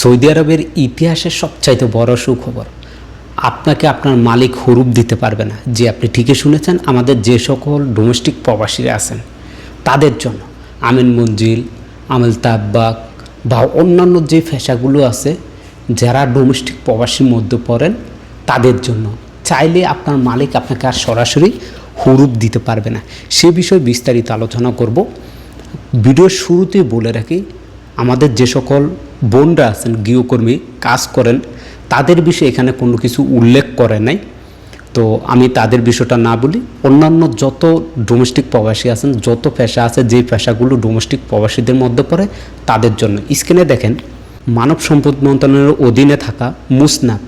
Saudi আরবের ইতিহাসের সবচাইতে বড় সুখবর, আপনাকে আপনার মালিক হুরুপ দিতে পারবে না। যে আপনি ঠিকই শুনেছেন, আমাদের যে সকল ডোমেস্টিক প্রবাসীরা আছেন, তাদের জন্য আমিন মঞ্জিল, আমেল তাব্বাক বা অন্যান্য যে পেশাগুলো আছে, যারা ডোমেস্টিক প্রবাসীর মধ্যে পড়েন, তাদের জন্য চাইলে আপনার মালিক আপনাকে আর সরাসরি হুরুপ দিতে পারবে না। সে বিষয়ে বিস্তারিত আলোচনা করব। ভিডিওর শুরুতে বলে রাখি আমাদের যে সকল বোনরা আছেন, গৃহকর্মী কাজ করেন, তাদের বিষয়ে এখানে কোনো কিছু উল্লেখ করে নাই। তো আমি তাদের বিষয়টা না বলি, অন্যান্য যত ডোমেস্টিক প্রবাসী আছেন, যত পেশা আছে, যে পেশাগুলো ডোমেস্টিক প্রবাসীদের মধ্যে পড়ে, তাদের জন্য। স্ক্রিনে দেখেন, মানব সম্পদ মন্ত্রণালয়ের অধীনে থাকা মুসনাদ,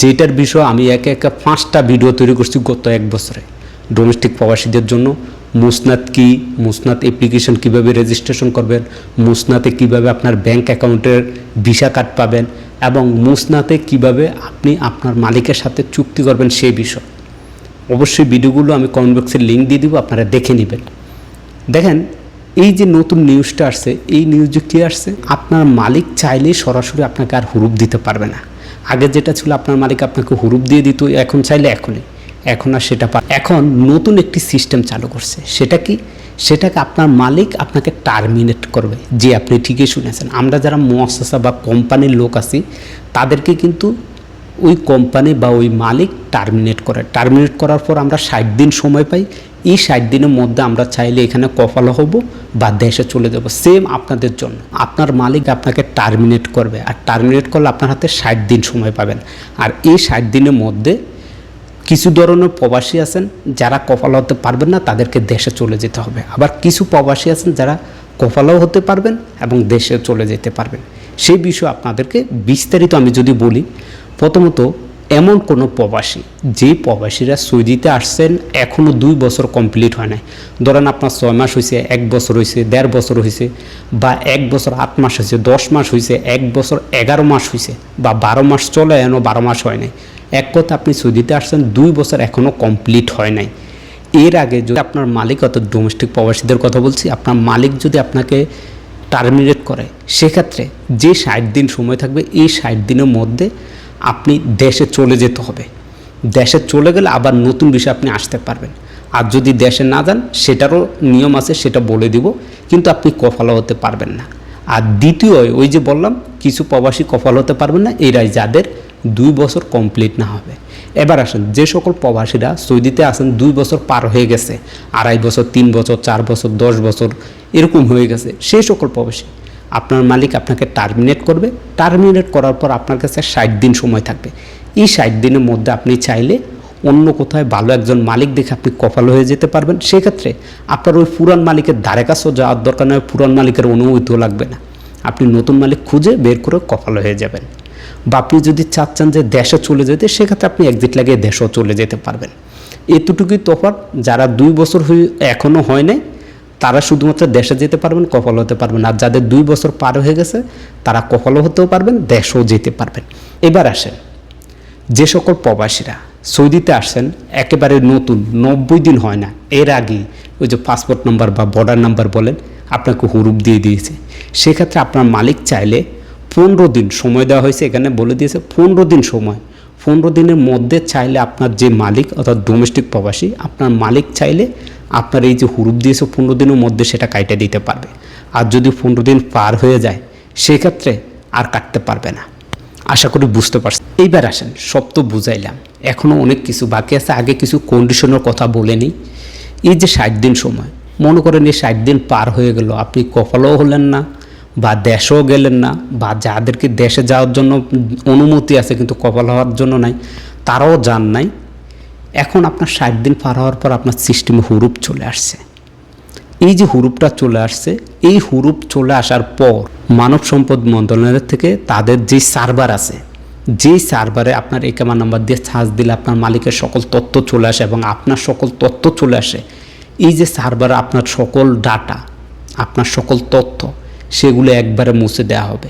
যেটার বিষয় আমি একে একে পাঁচটা ভিডিও তৈরি করছি গত এক বছরে ডোমেস্টিক প্রবাসীদের জন্য। মুসনাদ কি, মুসনাদ অ্যাপ্লিকেশন কীভাবে রেজিস্ট্রেশন করবেন মুসনাতে কীভাবে আপনার ব্যাংক অ্যাকাউন্টের ভিসা কার্ড পাবেন এবং মুসনাতে কীভাবে আপনি আপনার মালিকের সাথে চুক্তি করবেন সেই বিষয়। অবশ্যই ভিডিওগুলো আমি কমেন্ট বক্সে লিঙ্ক দিয়ে দিব, আপনারা দেখে নেবেন। দেখেন, এই যে নতুন নিউজটা আসছে, এই নিউজে কী আসছে, আপনার মালিক চাইলেই সরাসরি আপনাকে আর হুরুপ দিতে পারবে না। আগে যেটা ছিল আপনার মালিক আপনাকে হুরুপ দিয়ে দিত, এখন চাইলে এখনই। এখন আর সেটা এখন নতুন একটি সিস্টেম চালু করছে। সেটা কি? সেটাকে আপনার মালিক আপনাকে টার্মিনেট করবে। যে আপনি ঠিকই শুনেছেন। আমরা যারা মহাসা বা কোম্পানির লোক আছি, তাদেরকে কিন্তু ওই কোম্পানি বা ওই মালিক টার্মিনেট করে। টার্মিনেট করার পর আমরা ষাট দিন সময় পাই। এই ষাট দিনের মধ্যে আমরা চাইলে এখানে কফালো হব বা দেশে চলে যাব। সেম আপনাদের জন্য। আপনার মালিক আপনাকে টার্মিনেট করবে। আর টার্মিনেট করলে আপনার হাতে ষাট দিন সময় পাবেন। আর এই ষাট দিনের মধ্যে কিছু ধরনের প্রবাসী আছেন যারা কপালা হতে পারবেন না, তাদেরকে দেশে চলে যেতে হবে। আবার কিছু প্রবাসী আছেন যারা কপালাও হতে পারবেন এবং দেশে চলে যেতে পারবেন। সেই বিষয়ে আপনাদেরকে বিস্তারিত আমি যদি বলি, প্রথমত এমন কোনো প্রবাসী, যে প্রবাসীরা সৌদিতে আসছেন এখনও দুই বছর কমপ্লিট হয় নাই। ধরেন আপনার ছয় মাস হয়েছে এক বছর হয়েছে দেড় বছর হয়েছে বা এক বছর আট মাস হয়েছে দশ মাস হয়েছে এক বছর এগারো মাস হয়েছে বা বারো মাস চলে এখনও বারো মাস হয় নাই। এক কথা আপনি সৌদিতে আসছেন, দুই বছর এখনও কমপ্লিট হয় নাই। এর আগে যদি আপনার মালিক, অর্থাৎ ডোমেস্টিক প্রবাসীদের কথা বলছি, আপনার মালিক যদি আপনাকে টার্মিনেট করে, সেক্ষেত্রে যে ষাট দিন সময় থাকবে, এই ষাট দিনের মধ্যে আপনি দেশে চলে যেতে হবে। দেশে চলে গেলে আবার নতুন বিষয় আপনি আসতে পারবেন। আর যদি দেশে না যান, সেটারও নিয়ম আছে, সেটা বলে দিব, কিন্তু আপনি কফালা হতে পারবেন না। আর দ্বিতীয়, ওই যে বললাম, কিছু প্রবাসী কফাল হতে পারবেন না, এরাই যাদের দুই বছর কমপ্লিট না হবে। এবার আসেন, যে সকল প্রবাসীরা সৌদিতে আসেন দুই বছর পার হয়ে গেছে, আড়াই বছর, তিন বছর, চার বছর, দশ বছর, এরকম হয়ে গেছে। সেই সকল প্রবাসী, আপনার মালিক আপনাকে টার্মিনেট করবে। টার্মিনেট করার পর আপনার কাছে ষাট দিন সময় থাকবে। এই ষাট দিনের মধ্যে আপনি চাইলে অন্য কোথায় ভালো একজন মালিক দেখে আপনি কপাল হয়ে যেতে পারবেন। সেক্ষেত্রে আপনার ওই পুরান মালিকের ধারে কাছেও যাওয়ার দরকার নয় পুরান মালিকের অনুমতিও লাগবে না। আপনি নতুন মালিক খুঁজে বের করে কপাল হয়ে যাবেন। বা আপনি যদি চাচ্ছেন যে দেশে চলে যেতে, সেক্ষেত্রে আপনি এক্সিট লাগিয়ে দেশেও চলে যেতে পারবেন। এতটুকুই তফাৎ, যারা দুই বছর হয়ে এখনও হয় নাই, তারা শুধুমাত্র দেশে যেতে পারবেন, কপাল হতে পারবেন। আর যাদের দুই বছর পার হয়ে গেছে, তারা কপালও হতেও পারবেন, দেশেও যেতে পারবেন। এবার আসেন, যে সকল প্রবাসীরা সৌদিতে আসছেন, একেবারে নতুন, নব্বই দিন হয় না, এর আগেই ওই যে পাসপোর্ট নাম্বার বা বর্ডার নাম্বার বলেন, আপনাকে হুরুপ দিয়ে দিয়েছে। সেক্ষেত্রে আপনার মালিক চাইলে পনেরো দিন সময় দেওয়া হয়েছে, এখানে বলে দিয়েছে পনেরো দিন সময়। পনেরো দিনের মধ্যে চাইলে আপনার যে মালিক, অর্থাৎ ডোমেস্টিক প্রবাসী, আপনার মালিক চাইলে আপনার এই যে হুরুপ দিয়েছে পনেরো দিনের মধ্যে সেটা কাইটে দিতে পারবে। আর যদি পনেরো দিন পার হয়ে যায়, সেক্ষেত্রে আর কাটতে পারবে না। আশা করি বুঝতে পারছেন। এইবার আসেন, সব তো বুঝাইলাম। এখনও অনেক কিছু বাকি আছে, আগে কিছু কন্ডিশনের কথা বলে নিই। এই যে ষাট দিন সময়, মনে করেন এই ষাট দিন পার হয়ে গেল, আপনি কপালও হলেন না বা দেশেও গেলেন না বা যাদেরকে দেশে যাওয়ার জন্য অনুমতি আছে কিন্তু কপাল হওয়ার জন্য নাই, তারাও যান নাই। এখন আপনার ষাট দিন পার হওয়ার পর আপনার সিস্টেমে হুরুপ চলে আসছে। এই যে হুরুপটা চলে আসছে, এই হুরুপ চলে আসার পর মানব সম্পদ মন্ত্রণালয়ের থেকে তাদের যে সার্ভার আছে যেই সার্ভারে আপনার একামা নাম্বার দিয়ে সার্চ দিলে আপনার মালিকের সকল তথ্য চলে আসে এবং আপনার সকল তথ্য চলে আসে, এই যে সার্ভারে আপনার সকল ডাটা, আপনার সকল তথ্য সেগুলো একবারে মুছে দেওয়া হবে।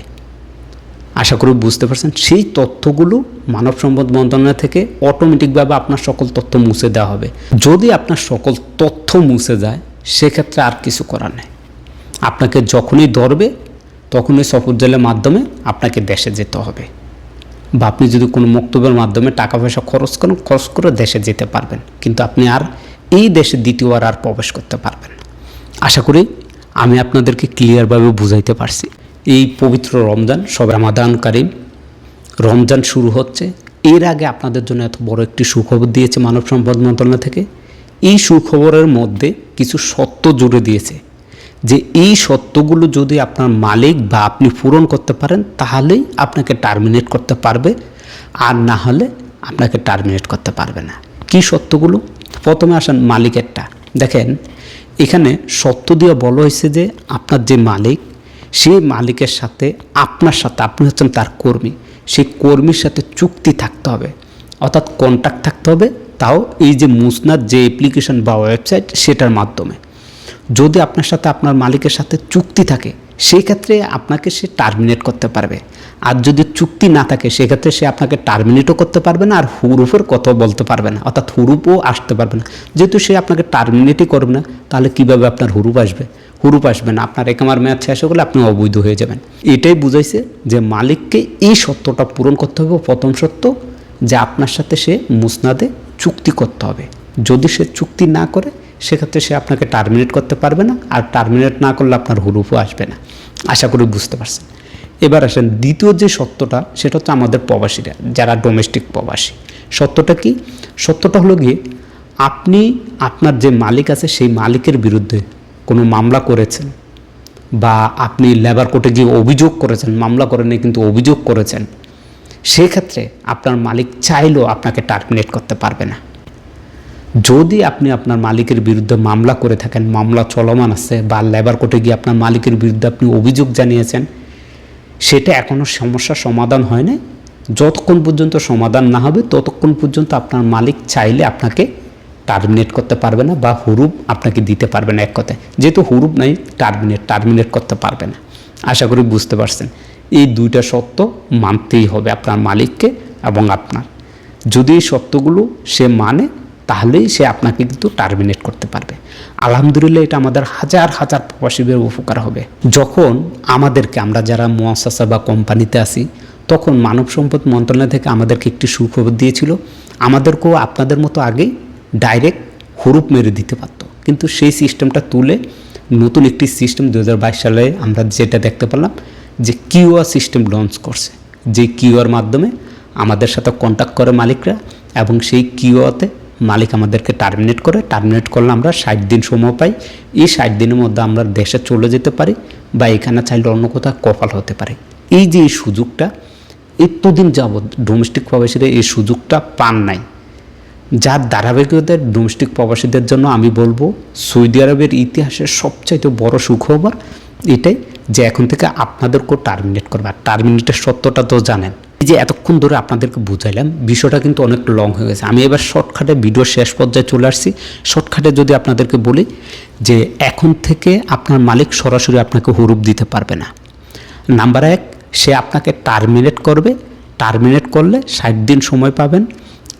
আশা করি বুঝতে পারছেন, সেই তথ্যগুলো মানব সম্পদ মন্ত্রণালয় থেকে অটোমেটিকভাবে আপনার সকল তথ্য মুছে দেওয়া হবে। যদি আপনার সকল তথ্য মুছে যায়, সেক্ষেত্রে আর কিছু করার নেই। আপনাকে যখনই ধরবে, তখনই সফর জেলের মাধ্যমে আপনাকে দেশে যেতে হবে। বা আপনি যদি কোনো মক্তব্যের মাধ্যমে টাকা পয়সা খরচ করেন, খরচ করে দেশে যেতে পারবেন। কিন্তু আপনি আর এই দেশে দ্বিতীয়বার আর প্রবেশ করতে পারবেন আশা করি আমি আপনাদেরকে ক্লিয়ারভাবে বুঝাইতে পারছি। এই পবিত্র রমজান, সব রামাদান কারিম, রমজান শুরু হচ্ছে। এর আগে আপনাদের জন্য এত বড় একটি সুখবর দিয়েছে মানব সম্পদ মন্ত্রণালয় থেকে। এই সুখবরের মধ্যে কিছু সত্য জুড়ে দিয়েছে যে এই সত্যগুলো যদি আপনার মালিক বা আপনি পূরণ করতে পারেন, তাহলেই আপনাকে টার্মিনেট করতে পারবে। আর না হলে আপনাকে টার্মিনেট করতে পারবে না। কি সত্যগুলো? প্রথমে আসেন মালিকেরটা। দেখেন এখানে সত্য দিয়ে বলা হয়েছে যে আপনার যে মালিক, সেই মালিকের সাথে আপনার সাথে, আপনি হচ্ছেন তার কর্মী, সেই কর্মীর সাথে চুক্তি থাকতে হবে। অর্থাৎ কন্ট্যাক্ট থাকতে হবে, তাও এই যে মুসনাদ যে অ্যাপ্লিকেশন বা ওয়েবসাইট সেটার মাধ্যমে। যদি আপনার সাথে আপনার মালিকের সাথে চুক্তি থাকে সেই ক্ষেত্রে আপনাকে সে টার্মিনেট করতে পারবে। আর যদি চুক্তি না থাকে সেক্ষেত্রে সে আপনাকে টার্মিনেটও করতে পারবে না, আর হুরুফের কথাও বলতে পারবে না। অর্থাৎ হুরুপও আসতে পারবে না। যেহেতু সে আপনাকে টার্মিনেটই করবে না, তাহলে কীভাবে আপনার হুরুপ আসবে? হুরুপ আসবে না। আপনার একামার মেয়াদ শেষ গেলে আপনি অবৈধ হয়ে যাবেন। এটাই বুঝাইছে যে মালিককে এই সত্যটা পূরণ করতে হবে। প্রথম সত্য, যে আপনার সাথে সে মুসনাদে চুক্তি করতে হবে। যদি সে চুক্তি না করে, সেক্ষেত্রে সে আপনাকে টার্মিনেট করতে পারবে না। আর টার্মিনেট না করলে আপনার হুরুফও আসবে না। আশা করি বুঝতে পারছেন। এবার আসেন দ্বিতীয় যে সত্যটা, সেটা হচ্ছে আমাদের প্রবাসীরা, যারা ডোমেস্টিক প্রবাসী। সত্যটা কি? সত্যটা হলো গিয়ে আপনি, আপনার যে মালিক আছে, সেই মালিকের বিরুদ্ধে কোনো মামলা করেছেন বা আপনি লেবার কোর্টে গিয়ে অভিযোগ করেছেন, মামলা করেন কিন্তু অভিযোগ করেছেন, সেক্ষেত্রে আপনার মালিক চাইলেও আপনাকে টার্মিনেট করতে পারবে না। যদি আপনি আপনার মালিকের বিরুদ্ধে মামলা করে থাকেন, মামলা চলমান আছে বা লেবার কোর্টে গিয়ে আপনার মালিকের বিরুদ্ধে আপনি অভিযোগ জানিয়েছেন, সেটা এখনও সমস্যার সমাধান হয়নি। যতক্ষণ পর্যন্ত সমাধান না হবে, ততক্ষণ পর্যন্ত আপনার মালিক চাইলে আপনাকে টার্মিনেট করতে পারবে না বা হুরুপ আপনাকে দিতে পারবে না এক কথায়। যেহেতু হুরুপ নাই টার্মিনেট টার্মিনেট করতে পারবে না। আশা করি বুঝতে পারছেন। এই দুইটা সত্য মানতেই হবে আপনার মালিককে এবং আপনার। যদি এই সত্যগুলো সে মানে তাহলেই সে আপনাকে কিন্তু টার্মিনেট করতে পারবে। আলহামদুলিল্লাহ এটা আমাদের হাজার হাজার প্রবাসীদের উপকার হবে। যখন আমাদেরকে আমরা যারা মোয়াসাসা বা কোম্পানিতে আসি তখন মানব সম্পদ মন্ত্রণালয় থেকে আমাদেরকে একটি সুখবর দিয়েছিল। আমাদেরকেও আপনাদের মতো আগেই ডাইরেক্ট হরুপ মেরে দিতে পারতো। কিন্তু সেই সিস্টেমটা তুলে নতুন একটি সিস্টেম দু হাজার বাইশ সালে আমরা যেটা দেখতে পেলাম যে কিউআর সিস্টেম লঞ্চ করছে। যে কিউআর মাধ্যমে আমাদের সাথে কন্ট্যাক্ট করে মালিকরা এবং সেই কিউআতে মালিক আমাদেরকে টার্মিনেট করে টার্মিনেট করলে আমরা ষাট দিন সময় পাই। এই ষাট দিনের মধ্যে আমরা দেশে চলে যেতে পারি বা এখানে চাইলে অন্য কোথাও কপাল হতে পারে। এই যে এই সুযোগটা, এতদিন যাবৎ ডোমেস্টিক প্রবাসীরা এই সুযোগটা পান নাই। যার ধারাবাহিকতায় ডোমেস্টিক প্রবাসীদের জন্য আমি বলব, সৌদি আরবের ইতিহাসের সবচাইতে বড় সুখবর এটাই যে এখন থেকে আপনাদেরকেও টার্মিনেট করবে। আর টার্মিনেটের সত্যটা তো জানেন যে এতক্ষণ ধরে আপনাদেরকে বুঝাইলাম, বিষয়টা কিন্তু অনেক লং হয়ে গেছে। আমি এবার শর্টকাটে ভিডিও শেষ পর্যায়ে চলে আসছি। শর্টকাটে যদি আপনাদেরকে বলি যে এখন থেকে আপনার মালিক সরাসরি আপনাকে হুরুপ দিতে পারবে না। নাম্বার এক, সে আপনাকে টার্মিনেট করবে। টার্মিনেট করলে ষাট দিন সময় পাবেন।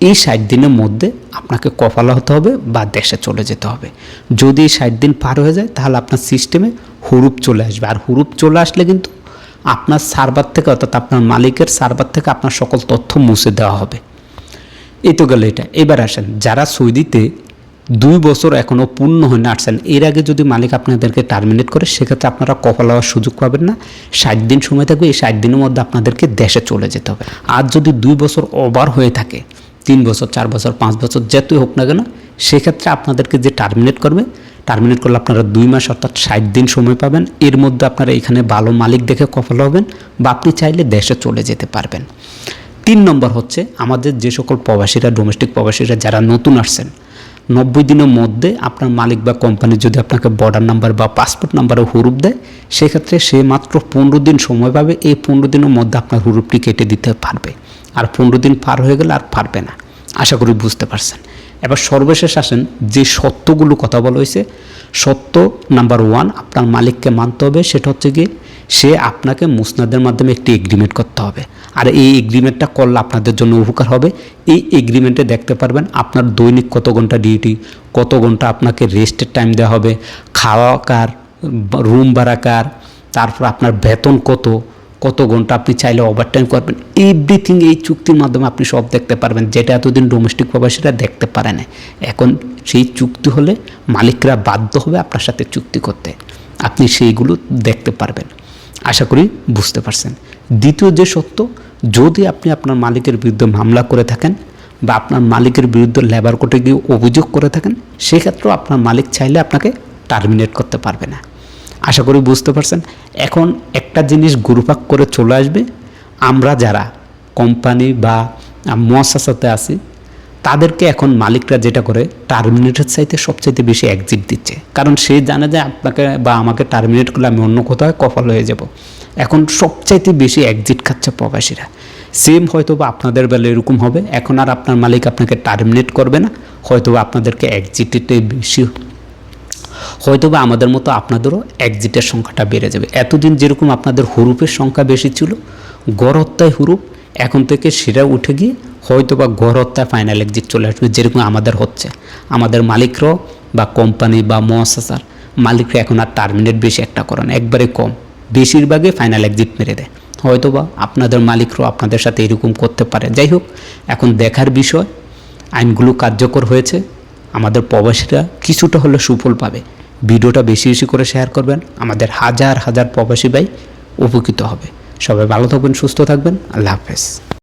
এই ষাট দিনের মধ্যে আপনাকে কপালা হতে হবে বা দেশে চলে যেতে হবে। যদি ষাট দিন পার হয়ে যায়, তাহলে আপনার সিস্টেমে হুরুপ চলে আসবে। আর হুরুপ চলে আসলে কিন্তু আপনার সার্ভার থেকে, অর্থাৎ আপনার মালিকের সার্ভার থেকে আপনার সকল তথ্য মুছে দেওয়া হবে। এই তো গেল এটা। এবার আসেন, যারা সৌদিতে দুই বছর এখনও পূর্ণ হয়ে না আসছেন, এর আগে যদি মালিক আপনাদেরকে টার্মিনেট করে, সেক্ষেত্রে আপনারা কপাল হওয়ার সুযোগ পাবেন না। ষাট দিন সময় থাকবে, এই ষাট দিনের মধ্যে আপনাদেরকে দেশে চলে যেতে হবে। আর যদি দুই বছর ওভার হয়ে থাকে, তিন বছর, চার বছর, পাঁচ বছর, যেতই হোক না কেন, সেক্ষেত্রে আপনাদেরকে যে টার্মিনেট করবে টার্মিনেট করলে আপনারা দুই মাস অর্থাৎ ষাট দিন সময় পাবেন। এর মধ্যে আপনারা এখানে ভালো মালিক দেখে কপাল হবেন বা আপনি চাইলে দেশে চলে যেতে পারবেন। তিন নম্বর হচ্ছে আমাদের যে সকল প্রবাসীরা ডোমেস্টিক প্রবাসীরা যারা নতুন আসছেন, নব্বই দিনের মধ্যে আপনার মালিক বা কোম্পানি যদি আপনাকে বর্ডার নাম্বার বা পাসপোর্ট নাম্বারে হুরুপ দেয়, সেক্ষেত্রে সে মাত্র পনেরো দিন সময় পাবে, এই পনেরো দিনের মধ্যে আপনার হুরুপটি কেটে দিতে পারবে। আর পনেরো দিন পার হয়ে গেলে আর পারবে না। আশা করি বুঝতে পারছেন। এবার সর্বশেষ আসেন যে সত্যগুলো কথা বলা হয়েছে। সত্য নাম্বার ওয়ান আপনার মালিককে মানতে হবে, সেটা হচ্ছে কি সে আপনাকে মুসনাদের মাধ্যমে একটি এগ্রিমেন্ট করতে হবে। আর এই এগ্রিমেন্টটা করলে আপনাদের জন্য উপকার হবে। এই এগ্রিমেন্টে দেখতে পারবেন আপনার দৈনিক কত ঘণ্টা ডিউটি কত ঘণ্টা আপনাকে রেস্টের টাইম দেওয়া হবে, খাওয়া কার রুম ভাড়া কার, তারপর আপনার বেতন কত কত ঘণ্টা আপনি চাইলে ওভারটাইম করবেন। এভরিথিং এই চুক্তির মাধ্যমে আপনি সব দেখতে পারবেন। যেটা এতদিন ডোমেস্টিক প্রবাসীরা দেখতে পারে না এখন সেই চুক্তি হলে মালিকরা বাধ্য হবে আপনার সাথে চুক্তি করতে। আপনি সেইগুলো দেখতে পারবেন। আশা করি বুঝতে পারছেন। দ্বিতীয় যে সত্য, যদি আপনি আপনার মালিকের বিরুদ্ধে মামলা করে থাকেন বা আপনার মালিকের বিরুদ্ধে লেবার কোর্টে গিয়ে অভিযোগ করে থাকেন, সেক্ষেত্রেও আপনার মালিক চাইলে আপনাকে টার্মিনেট করতে পারবে না। আশা করি বুঝতে পারছেন। এখন একটা জিনিস গুরুপাক করে চলে আসবে। আমরা যারা কোম্পানি বা মহাসাসাতে আছি, তাদেরকে এখন মালিকরা যেটা করে, টার্মিনেটের চাইতে সবচাইতে বেশি এক্সিট দিচ্ছে। কারণ সে জানে যে আপনাকে বা আমাকে টার্মিনেট করলে আমি অন্য কোথাও কপাল হয়ে যাব। এখন সবচাইতে বেশি এক্সিট খাচ্ছে প্রবাসীরা। সেম হয়তো বা আপনাদের বেলা এরকম হবে। এখন আর আপনার মালিক আপনাকে টার্মিনেট করবে না। হয়তো আপনাদেরকে এক্সিটেতে বেশি হয়তোবা আমাদের মতো আপনাদেরও এক্সিটের সংখ্যাটা বেড়ে যাবে। এতদিন যেরকম আপনাদের হুরুপের সংখ্যা বেশি ছিল গড় হত্যায় হুরুপ, এখন থেকে সেটা উঠে গিয়ে হয়তোবা গড় হত্যায় ফাইনাল এক্সিট চলে আসবে, যেরকম আমাদের হচ্ছে। আমাদের মালিকরাও বা কোম্পানি বা মহাসাসার মালিকরা এখন আর টার্মিনেট বেশি একটা করে না, একবারে কম। বেশিরভাগই ফাইনাল এক্সিট মেরে দেয়। হয়তোবা আপনাদের মালিকরাও আপনাদের সাথে এরকম করতে পারে। যাই হোক, এখন দেখার বিষয়, আইনগুলো কার্যকর হয়েছে, আমাদের প্রবাসীরা কিছুটা হলে সুফল পাবে। ভিডিওটা বেশি বেশি করে শেয়ার করবেন। আমাদের হাজার হাজার প্রবাসী ভাই উপকৃত হবে। সবাই ভালো থাকবেন, সুস্থ থাকবেন। আল্লাহ হাফেজ।